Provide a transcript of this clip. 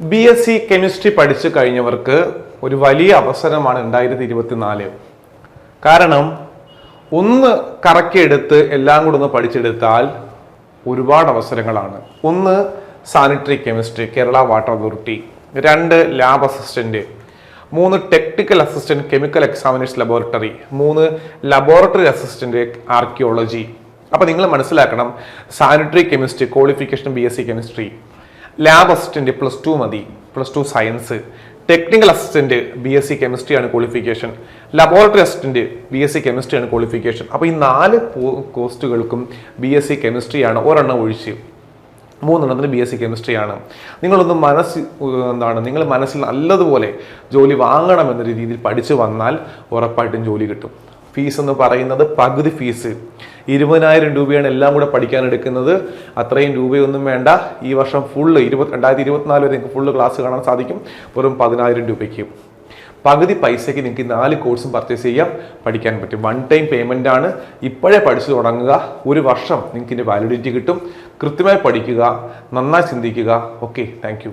B S C chemistry പഠിച്ചു കഴിഞ്ഞവർക്ക് ഒരു വലിയ അവസരമാണ് രണ്ടായിരത്തി ഇരുപത്തിനാല്. കാരണം ഒന്ന് കറക്കിയെടുത്ത് എല്ലാം കൂടെ ഒന്ന് പഠിച്ചെടുത്താൽ ഒരുപാട് അവസരങ്ങളാണ്. ഒന്ന് sanitary chemistry Kerala water authority രണ്ട് ലാബ് അസിസ്റ്റന്റ് മൂന്ന് technical assistant chemical examination laboratory മൂന്ന് ലബോറട്ടറി അസിസ്റ്റന്റ് ആർക്കിയോളജി അപ്പോൾ നിങ്ങൾ മനസ്സിലാക്കണം sanitary chemistry qualification B S C chemistry lab assistant plus two മതി plus two science technical assistant B S C കെമിസ്ട്രിയാണ് qualification laboratory assistant B S C കെമിസ്ട്രിയാണ് qualification അപ്പോൾ ഈ നാല് കോസ്റ്റുകൾക്കും B S C കെമിസ്ട്രിയാണ് ഒരെണ്ണം ഒഴിച്ച്. മൂന്നെണ്ണത്തിന് ബി എസ് സി കെമിസ്ട്രിയാണ് നിങ്ങളൊന്ന് മനസ്സ് എന്താണ് നിങ്ങൾ മനസ്സിൽ നല്ലതുപോലെ ജോലി വാങ്ങണം എന്ന രീതിയിൽ പഠിച്ചു വന്നാൽ ഉറപ്പായിട്ടും ജോലി കിട്ടും. ഫീസ് എന്ന് പറയുന്നത് പകുതി ഫീസ് ഇരുപതിനായിരം രൂപയാണ് എല്ലാം കൂടെ പഠിക്കാൻ എടുക്കുന്നത്. അത്രയും രൂപയൊന്നും വേണ്ട. ഈ വർഷം ഫുള്ള് ഇരുപത്തി രണ്ടായിരത്തി ഇരുപത്തിനാല് വരെ നിങ്ങൾക്ക് ഫുള്ള് ക്ലാസ് കാണാൻ സാധിക്കും. വെറും പതിനായിരം രൂപയ്ക്ക്. പകുതി പൈസയ്ക്ക് നിങ്ങൾക്ക് നാല് കോഴ്സും പർച്ചേസ് ചെയ്യാം. പഠിക്കാൻ പറ്റും. വൺ ടൈം പേയ്മെന്റ് ആണ്. ഇപ്പോഴേ പഠിച്ചു തുടങ്ങുക. ഒരു വർഷം നിങ്ങൾക്ക് ഇതിന്റെ വാലിഡിറ്റി കിട്ടും. കൃത്യമായി പഠിക്കുക. നന്നായി ചിന്തിക്കുക. Okay thank